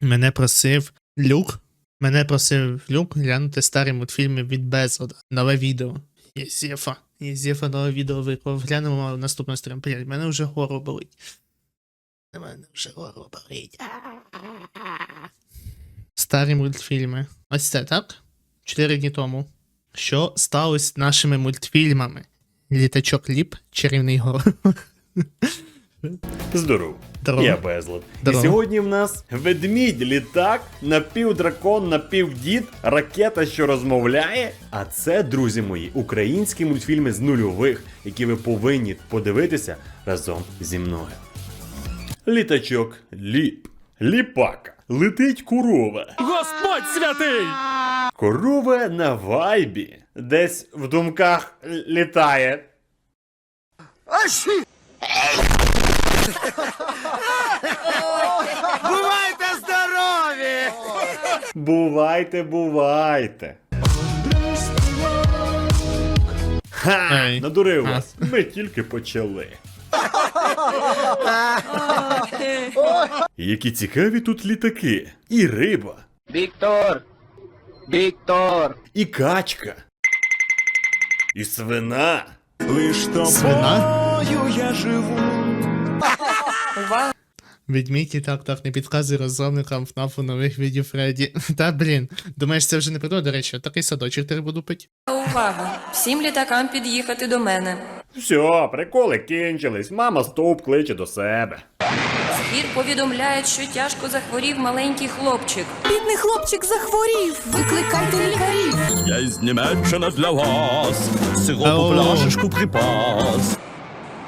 Мене просив Люк. Мене просив Люк глянути старі мультфільми від Безода. Нове відео. Є Зефа. Є Зефа нове відео виклав. Глянемо в наступний стрім. Блядь, мене вже горло болить. Мене вже горло болить. Старі мультфільми. Ось це, так? Чотири дні тому. Що сталося з нашими мультфільмами? Літачок ліп, чарівний город. Здоров. Здорово. Я Безлад. Здорово. І сьогодні в нас ведмідь, літак, напівдракон, напівдід, ракета, що розмовляє. А це, друзі мої, українські мультфільми з нульових, які ви повинні подивитися разом зі мною. Літачок ліп. Ліпака. Летить корова. Господь святий! Корова на вайбі. Десь в думках літає. Бувайте здорові! Бувайте, бувайте. Ха! Ей. Надурив вас. Ми тільки почали. Які цікаві тут літаки. І риба, Віктор! Віктор! і качка. І свина. Свина? Відміть і так, так, не підказуй розробникам ФНАФу нових відео Фредді. Та блін, думаєш, це вже не придумав, до речі, такий садочок тепер буду пити. Увага! Всім літакам під'їхати до мене. Все, приколи кінчились. Мама стовп кличе до себе. Збір повідомляє, що тяжко захворів маленький хлопчик. Бідний хлопчик захворів. Викликайте лікарів. Я із Німеччини для вас. Сиропу пляшечку припас.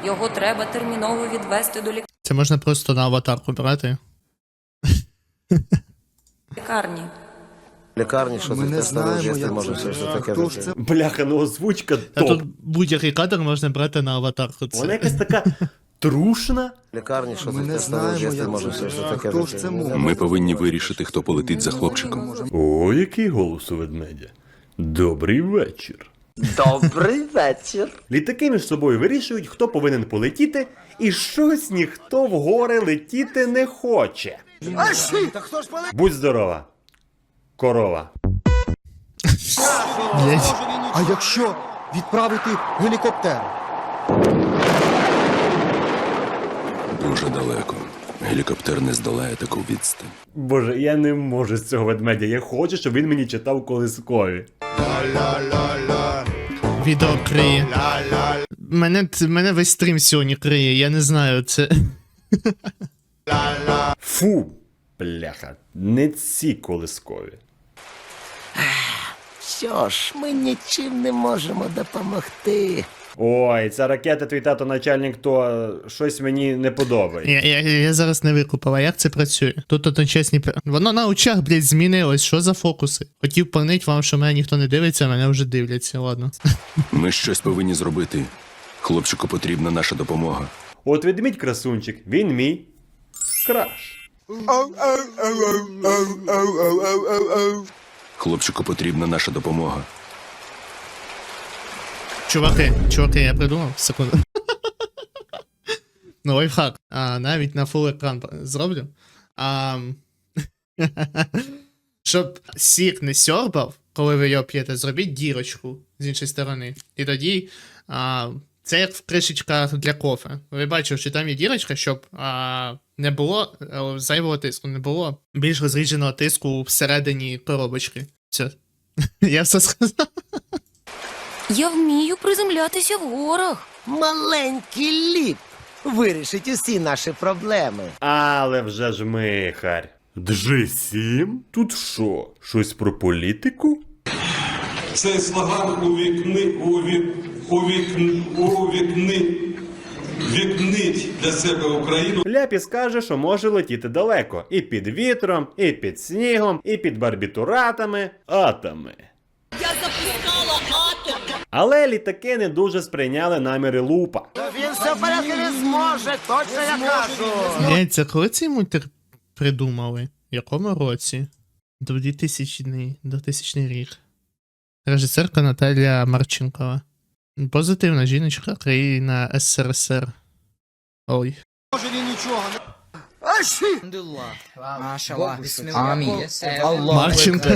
Його треба терміново відвести до Це можна просто на аватарку брати. лікарні. лікарні, що Ми це не знаємо, теж як може все ж таке. хто ж це Бляха, ну озвучка топ. тут будь-який кадр можна брати на аватарку. Це. Вона якась така трушна. Лікарні, що Ми це не теж знаємо, як може це- все ж таке. хто ж це може. Ми повинні вирішити, хто полетить за хлопчиком. О, який голос у ведмедя. Добрий вечір. Добрий вечір! Літаки між собою вирішують, хто повинен полетіти, і щось ніхто в гори летіти не хоче. Будь здорова, корова. Блять. А якщо відправити гелікоптер? Дуже далеко. Гелікоптер не здолає таку відстань. Боже, я не можу з цього ведмедя. Я хочу, щоб він мені читав колискові. Відео криє. Мене, мене весь стрім сьогодні криє, я не знаю, це. Фу, бляха, не ці колискові. Що ж, ми нічим не можемо допомогти. Ой, ця ракета, твій тато начальник, то щось мені не подобається. Я, я, я зараз не викупив, а як це працює? Тут одночасні. Воно на очах, блядь, змінилось. Що за фокуси? Хотів певнить вам, що мене ніхто не дивиться, мене вже дивляться, ладно. Ми щось повинні зробити. Хлопчику потрібна наша допомога. От ведмідь красунчик, він мій краш. Хлопчику потрібна наша допомога. Чуваки, чуваки, я придумав. Секунду. ну, лайфхак. А, навіть на фул екран зроблю. А, щоб сік не сьорбав, коли ви його п'єте, зробіть дірочку з іншої сторони. І тоді. А, це як в кришечках для кофе. Ви бачите, що там є дірочка, щоб а, не було е, зайвого тиску, не було більш розрідженого тиску всередині коробочки. Все. Я все сказав. Я вмію приземлятися в горах. Маленький ліп вирішить усі наші проблеми. Але вже ж михарь. Джи-7? Тут що? Щось про політику? Цей слоган увікни, увік, увікн, увікни, вікнить для себе Україну. Ляпіс каже, що може летіти далеко. І під вітром, і під снігом, і під барбітуратами, атами. Я запускала атом. Але літаки не дуже сприйняли наміри лупа. Він все порядку не зможе, точно я кажу. Це коли цей мультик придумали? В якому році? 2000 2000 рік. Режисерка Наталія Марченкова. Позитивна жіночка країна СРСР. Ой. Може він нічого не... Марченко.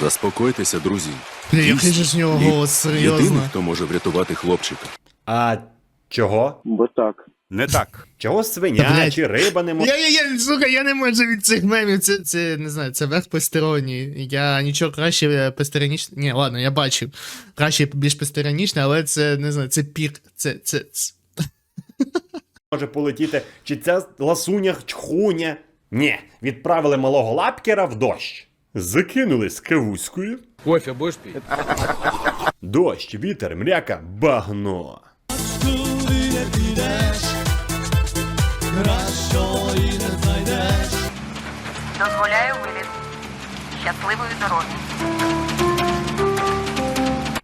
Заспокойтеся, друзі. Бля, який же ж в нього голос серйозно. Єдиний, хто може врятувати хлопчика. А чого? Не так. Чого свиня чи риба не може? Я, я, я, слухай, я не можу від цих мемів, це, це не знаю, це верх постеронії. Я нічого краще постеронічне. Ні, ладно, я бачив. Краще більш постеронічне, але це не знаю, це пік. Це, це, це. може полетіти, чи ця ласуня чхуня. Ні, відправили малого лапкера в дощ. Закинули з кавузькою. Кофе будеш пити? Дощ, вітер, мряка, багно. Дозволяю виліт. Щасливої дороги.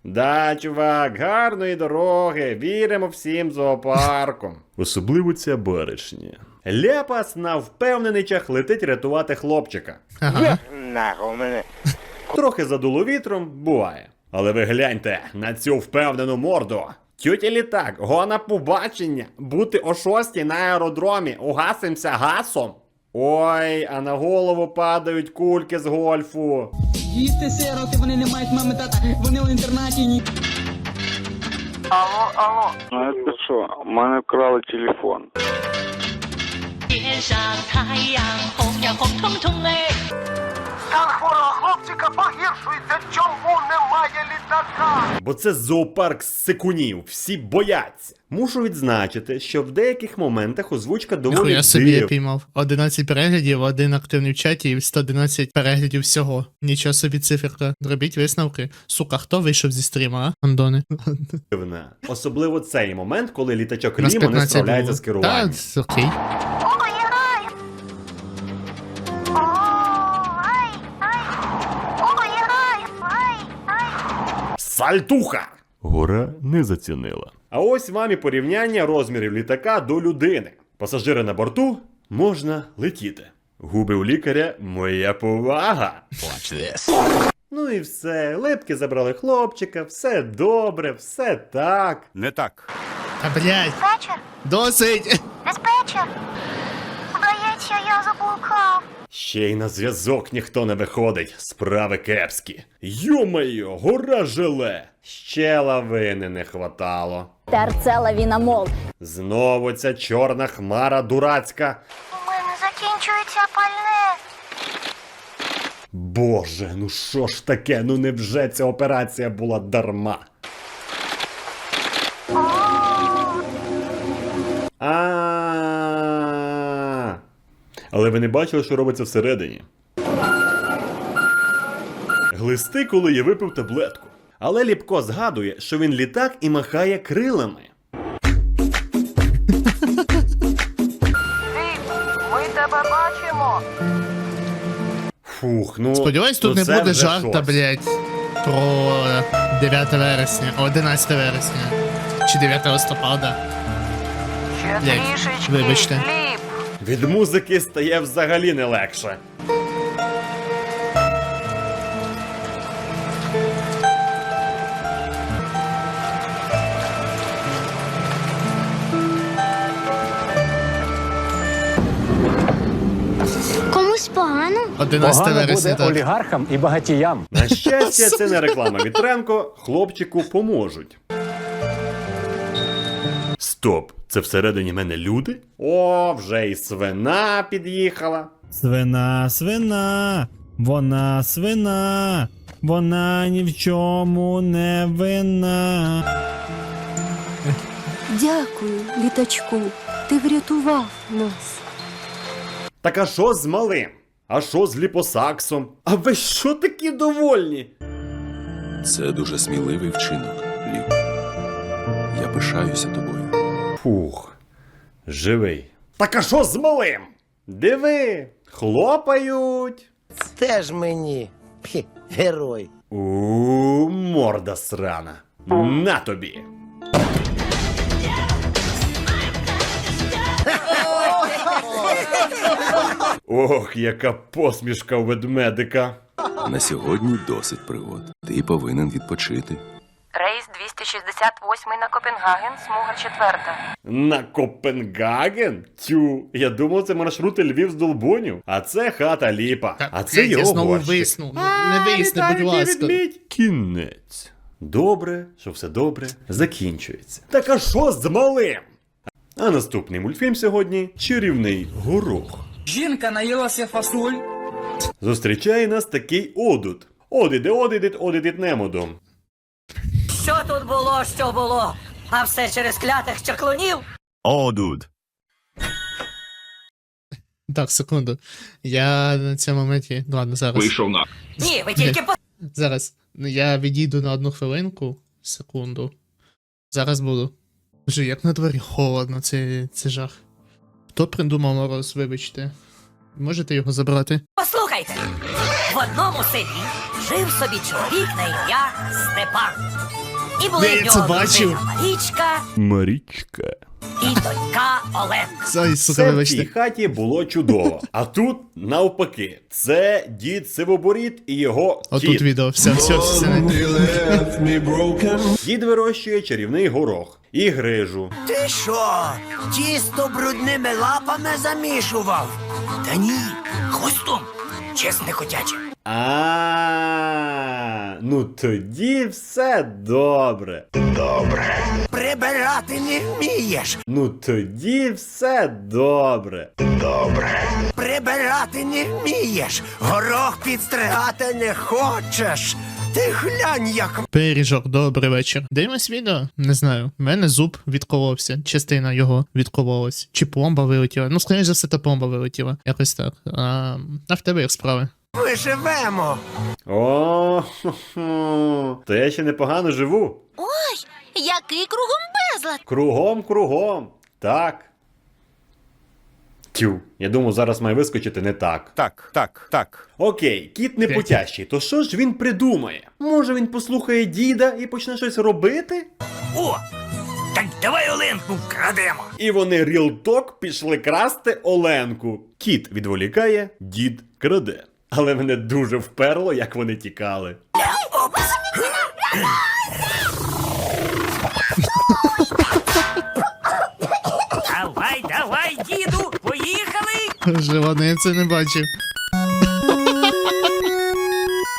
Да, чувак, гарної дороги, віримо всім зоопарком. Особливо ця баришня. Ляпас на впевненичах летить рятувати хлопчика. Ага. Нахуй мене. Трохи задуло вітром, буває. Але ви гляньте на цю впевнену морду. Тютя літак, го на побачення, бути о шостій на аеродромі, угасимся гасом. Ой, а на голову падають кульки з гольфу. Їсти сироти, вони не мають мами тата, вони в інтернаті ні. Алло, алло. А це що? У мене вкрали телефон. Хворого хлопчика погіршується, чому? Бо це зоопарк з сикунів, всі бояться. Мушу відзначити, що в деяких моментах озвучка доволі Ніхуя собі я див. піймав. 11 переглядів, один активний в чаті і 111 переглядів всього. Нічого собі циферка. Робіть висновки. Сука, хто вийшов зі стріма, а? Андони. Особливо цей момент, коли літачок Лімо не справляється з керуванням. Та, це окей. Сальтуха! Гора не зацінила. А ось вам і порівняння розмірів літака до людини. Пасажири на борту можна летіти. Губи у лікаря моя повага. Ну і все. Липки забрали хлопчика, все добре, все так. Не так. Та блядь, Вечір. досить! Диспетчер. Здається, я заблукав. Ще й на зв'язок ніхто не виходить. Справи кепські. Йо-моє, гора желе. Ще лавини не хватало. Терцела вінамол. Знову ця чорна хмара дурацька. У мене закінчується пальне. Боже, ну що ж таке? Ну невже ця операція була дарма? Але ви не бачили, що робиться всередині. Глисти, коли я випив таблетку. Але Ліпко згадує, що він літак і махає крилами. Ми тебе бачимо. Фух, ну. Сподіваюсь, тут ну не буде жарта, щось. блядь, про 9 вересня, 11 вересня. Чи 9 листопада. Трішечки. вибачте. Від музики стає взагалі не легше. Комусь погано? 11 вересня, так. олігархам і багатіям. На щастя, це не реклама Вітренко, хлопчику поможуть. Стоп, це всередині мене люди? О, вже і свина під'їхала. Свина, свина, вона свина, вона ні в чому не винна. Дякую, літачку. Ти врятував нас. Так а що з малим? А що з ліпосаксом? А ви що такі довольні? Це дуже сміливий вчинок, Ліп. Я пишаюся тобою. Фух, живий. Так а що з малим? Диви, хлопають. Теж мені. Хі, герой. У морда срана. На тобі. Ох, яка посмішка у ведмедика. На сьогодні досить пригод. Ти повинен відпочити. Рейс 268 на Копенгаген, смуга четверта. На Копенгаген? Тю, я думав, це маршрути Львів з Долбунів, а це хата Ліпа. Та, а це його я знову борщик. висну. Ну, не висни, будь ласка. Кінець. Добре, що все добре закінчується. Так а що з малим? А наступний мультфільм сьогодні чарівний горох. Жінка наїлася фасоль. Зустрічає нас такий одут. Одиде, одидит, одидит немодом. Що тут було, що було? А все через клятих чаклунів? Одуд. Так, секунду. Я на цьому моменті. ну, Ладно, зараз. Вийшов на. Ні, ви тільки по... Зараз. Ну, Я відійду на одну хвилинку. Секунду. Зараз буду. Боже, як на дворі холодно, це, це жах. Хто придумав мороз, вибачте. Можете його забрати? Послухайте. В одному селі жив собі чоловік на ім'я Степан. І були Я в це нього бачив. дружина Марічка Марічка. і донька Оленка. Ай, сука, Все в вибачте. цій хаті було чудово. А тут навпаки, це дід Сивоборіт і його Отут кіт. відео, все, все, все. не- Дід вирощує чарівний горох і грижу. Ти що? Тісто брудними лапами замішував? Та ні, хвостом. Чесне котяче. А, ну тоді все добре. Добре. Прибирати не вмієш. Ну тоді все добре. Добре. Прибирати не вмієш. Горох підстригати не хочеш. Ти глянь, як Пиріжок, добрий вечір. Дивимось відео? Не знаю. У мене зуб відколовся, частина його відкололась. Чи пломба вилетіла. Ну, скоріш за все, та пломба вилетіла. Якось так. А, а в тебе як справи? Ми живемо. О, то я ще непогано живу. Ой, Який кругом безлад? Кругом, кругом. Так. Тю, я думав, зараз має вискочити не так. Так, так, так. Окей, кіт не потящий, то що ж він придумає? Може він послухає діда і почне щось робити? О, так давай Оленку крадемо. І вони рілток пішли красти Оленку. Кіт відволікає, дід краде. Але мене дуже вперло, як вони тікали. Давай, давай, діду, поїхали! Живоно, я це не бачив.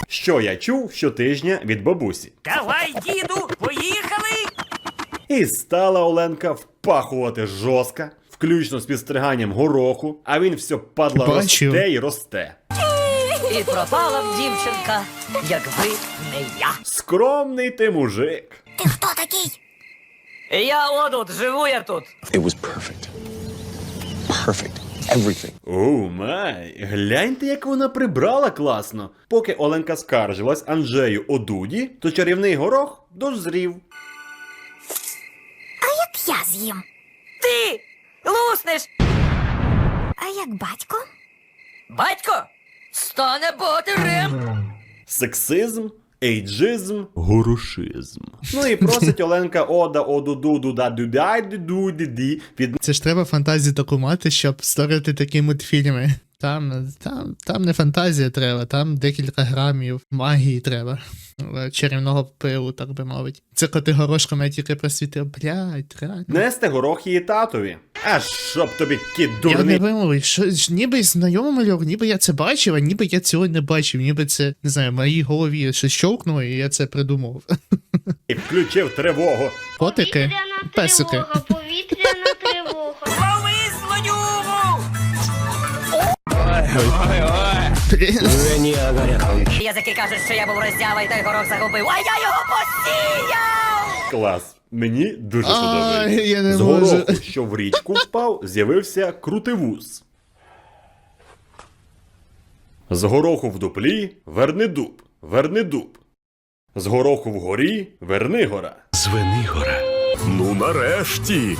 Що я чув щотижня від бабусі. Давай, діду, поїхали! І стала Оленка впахувати жорстко, включно з підстриганням гороху, а він все падла Бачив. росте і росте. І пропала б дівчинка, якби не я. Скромний ти мужик. Ти хто такий? Я одут, живу я тут. It was perfect. Perfect. Everything. Оу май, гляньте, як вона прибрала класно. Поки Оленка скаржилась Анджею Одуді, то чарівний горох дозрів. А як Я з'їм. Ти луснеш. А як батько? Батько стане ботирем. Сексизм, ейджизм, горошизм. Ну і просить Оленка Ода Одуду Дуда Дудай Дуду діді. від Це ж треба фантазію таку мати, щоб створити такі мультфільми. Там, там, там не фантазія треба, там декілька грамів магії треба. Е, Чарівного пилу, так би мовити. Це коти горошком я тільки просвітив. Блядь, реально. нести горох її татові. А щоб тобі кіт Я не вимовив, що ж ніби знайомий мальок, ніби я це бачив, а ніби я цього не бачив, ніби це, не знаю, в моїй голові щось щовкнуло, і я це придумав. І включив тривогу. Котики, песики. Язики кажуть, що я був роздява і той горох загубив, а я його посіяв! Клас. Мені дуже Ай, подобається. З гороху, що в річку впав, з'явився крутивуз. З гороху в дуплі верни дуб, верни дуб. З гороху вгорі верни гора. Звенигора. Ну нарешті.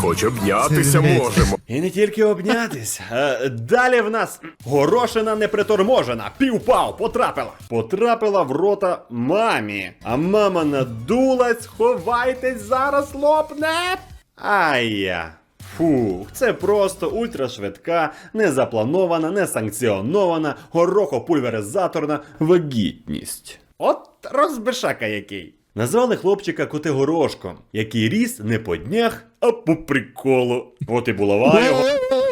Хоч обнятися можемо. І не тільки обнятись. А, далі в нас горошина неприторможена. Півпав, потрапила. Потрапила в рота мамі. А мама надулась, ховайтесь, зараз лопне. Ай-я. Фух, це просто ультрашвидка, незапланована, несанкціонована, горохопульверизаторна вагітність. От розбишака який. Назвали хлопчика Котигорошком, який ріс не по днях, а по приколу. От і булава його.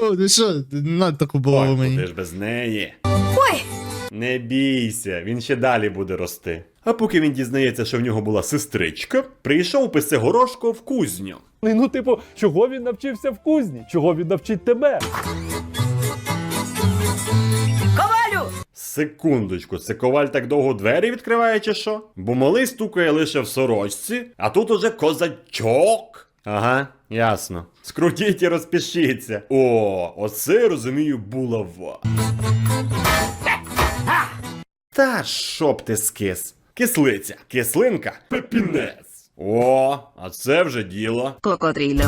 О, Ну що, надо таку було Ой, мені. куди ж без неї. Ой, Не бійся, він ще далі буде рости. А поки він дізнається, що в нього була сестричка, прийшов писе горошко в кузню. Ну, типу, чого він навчився в кузні? Чого він навчить тебе? ковалю! Секундочку, це коваль так довго двері відкриває, чи що? Бо малий стукає лише в сорочці, а тут уже козачок. Ага, ясно. Скрутіть і розпишіться. О, оце розумію булава. Та щоб ти скис. Кислиця, кислинка, пепінець. О, а це вже діло. Кокотрілю.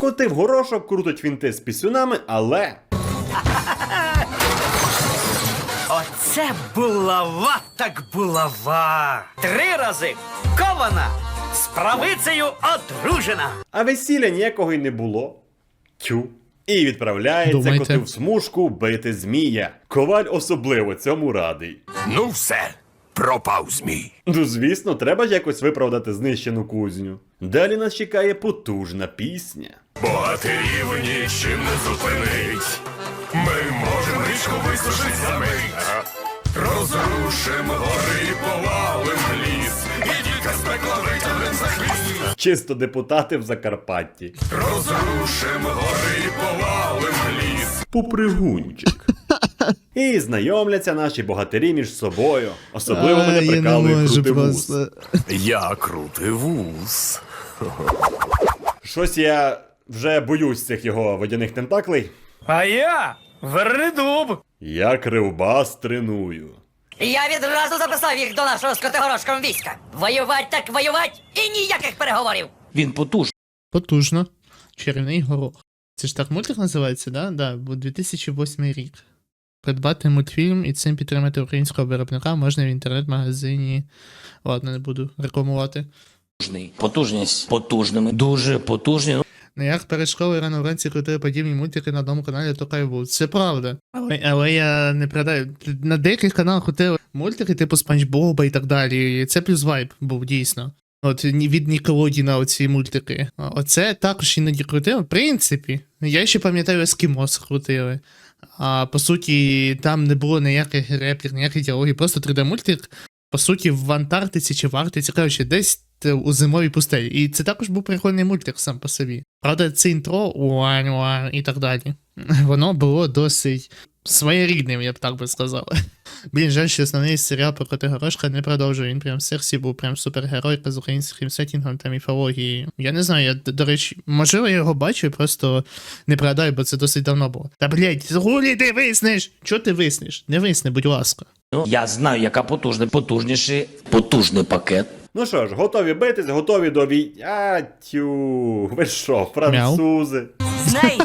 Коти в горошок крутить фінти з пісюнами, але Оце булава так булава. Три рази кована, з правицею одружена. А весілля ніякого й не було. Тю. І відправляється Думайте. коти в смужку бити змія. Коваль особливо цьому радий. Ну все, пропав змій. Ну, звісно, треба ж якось виправдати знищену кузню. Далі нас чекає потужна пісня. Богатирів нічим не зупинить. Ми можемо річку висушить за мить. Розрушим гори і повалим ліс. І діка з Чисто депутати в Закарпатті. Розрушим гори і повалим ліс. Попригунчик. І знайомляться наші богатирі між собою. Особливо мене прикалує крутивуз. просто. Я крутий вуз. Щось я вже боюсь цих його водяних тентаклей. А я вернедуб. Я кривбас треную. Я відразу записав їх до нашого з війська. Воювать так воювать і ніяких переговорів. Він потужний. Потужно. Чарівний горох. Це ж так мультик називається, да? Да, бо 2008 рік. Придбати мультфільм і цим підтримати українського виробника можна в інтернет-магазині. Ладно, не буду рекламувати. Потужність потужними. Дуже потужні. Як перед школою рано вранці крутили подібні мультики на одному каналі, то кай був. Це правда. Але, але я не пригадаю. На деяких каналах крутили мультики, типу Спанч Боба і так далі. І це плюс вайб був дійсно. От від Нікелодіна оці мультики. Оце також іноді крутили. В принципі, я ще пам'ятаю Ескімос крутили. А по суті, там не було ніяких реплік, ніяких діалогів, просто 3D-мультик. По суті, в Антарктиці чи в Арктиці, коротше, десь у зимовій пустелі. І це також був прикольний мультик сам по собі. Правда, це інтро уань уань і так далі. Воно було досить своєрідним, я б так би сказав. Блін, жаль, що основний серіал про Котигорошка не продовжує. Він прям в серці був прям супергеройка з українським сеттінгом та міфологією. Я не знаю, я, до речі, можливо, я його бачу, просто не пригадаю, бо це досить давно було. Та блять, гулі ти виснеш! Чого ти виснеш? Не висни, будь ласка. Ну, я знаю, яка потужна. Потужніший, потужний пакет. Ну що ж, готові битись, готові до вій. А, тю, ви що, французи? Знаєте,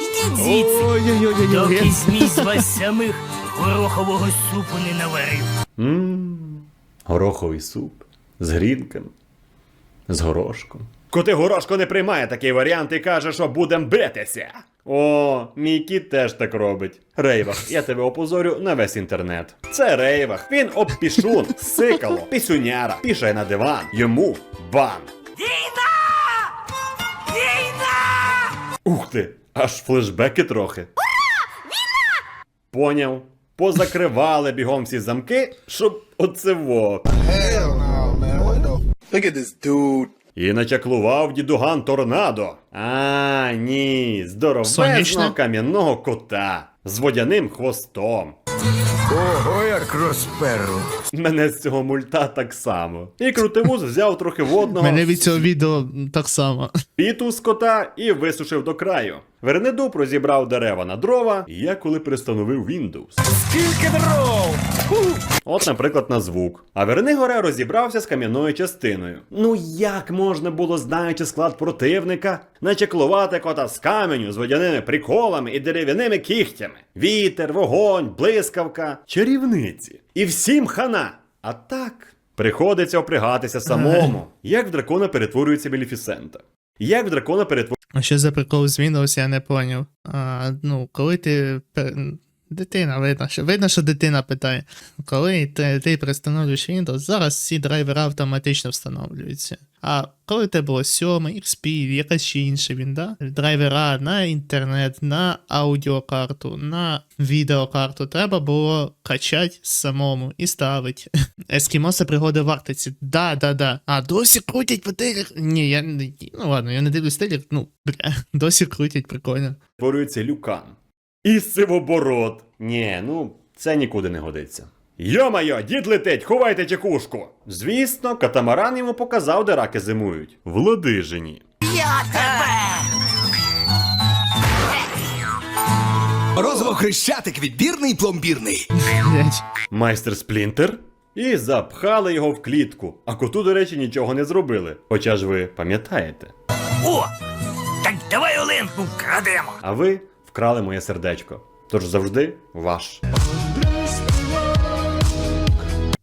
ідіть звідси. Ой-ой-ой. змій з вас самих горохового супу не наварив. Ммм, гороховий суп з грінками, з горошком. Коти горошко не приймає такий варіант і каже, що будем битися. О, мій кіт теж так робить. Рейвах, я тебе опозорю на весь інтернет. Це Рейвах. Він обпішун, сикало, пісюняра, пішає на диван. Йому бан. Війна! Війна! Ух ти, аж флешбеки трохи. Війна! Поняв. Позакривали бігом всі замки, щоб оце во. І начаклував дідуган торнадо. А, ні, здоровезного кам'яного кота з водяним хвостом. Ого, як розперло. Мене з цього мульта так само. І крутивуз взяв трохи водного Мене від цього відео так само. піту з кота і висушив до краю. Вернедуб розібрав дерева на дрова, і я коли пристановив Windows. Скільки дров! От, наприклад, на звук. А Вернигоре розібрався з кам'яною частиною. Ну як можна було, знаючи склад противника, начеклувати кота з каменю з водяними приколами і дерев'яними кігтями? Вітер, вогонь, блискавка, чарівниці. І всім хана. А так. Приходиться опрягатися самому. Як в дракона перетворюється Беліфісента. Як в дракона перетворюється. А що за прикол змінилося, я не поняв. А, ну, коли ти Дитина, видно, що видно, що дитина питає. Коли ти, ти перестановлюєш Windows, зараз всі драйвери автоматично встановлюються. А коли це було 7, XP, якась ще інша вінда, драйвера на інтернет, на аудіокарту, на відеокарту, треба було качати самому і ставити. Ескімоси пригоди в Арктиці. Да, да, да. А досі крутять по телек. Ні, я. Ну ладно, я не дивлюсь телек, ну, бля, досі крутять, прикольно. Створюється люкан. І сивоборот. Ні, ну це нікуди не годиться. Йо-майо, дід летить, ховайте чекушку. Звісно, катамаран йому показав, де раки зимують. В Ладижині. Я тебе! Розово хрещатик відбірний пломбірний. Майстер Сплінтер. І запхали його в клітку. А коту, до речі, нічого не зробили. Хоча ж ви пам'ятаєте. О! Так давай Оленку вкрадемо. А ви вкрали моє сердечко. Тож завжди ваш.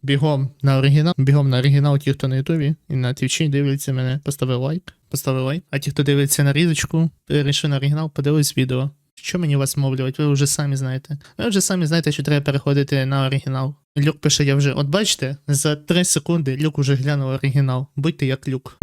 Бігом на оригінал. Бігом на оригінал, ті, хто на Ютубі і на Твічі дивляться мене. Постави лайк. Постави лайк. А ті, хто дивиться на різочку, перейшли на оригінал, подивись відео. Що мені вас мовлювати? Ви вже самі знаєте. Ви вже самі знаєте, що треба переходити на оригінал. Люк пише, я вже. От бачите, за 3 секунди Люк уже глянув оригінал. Будьте як Люк.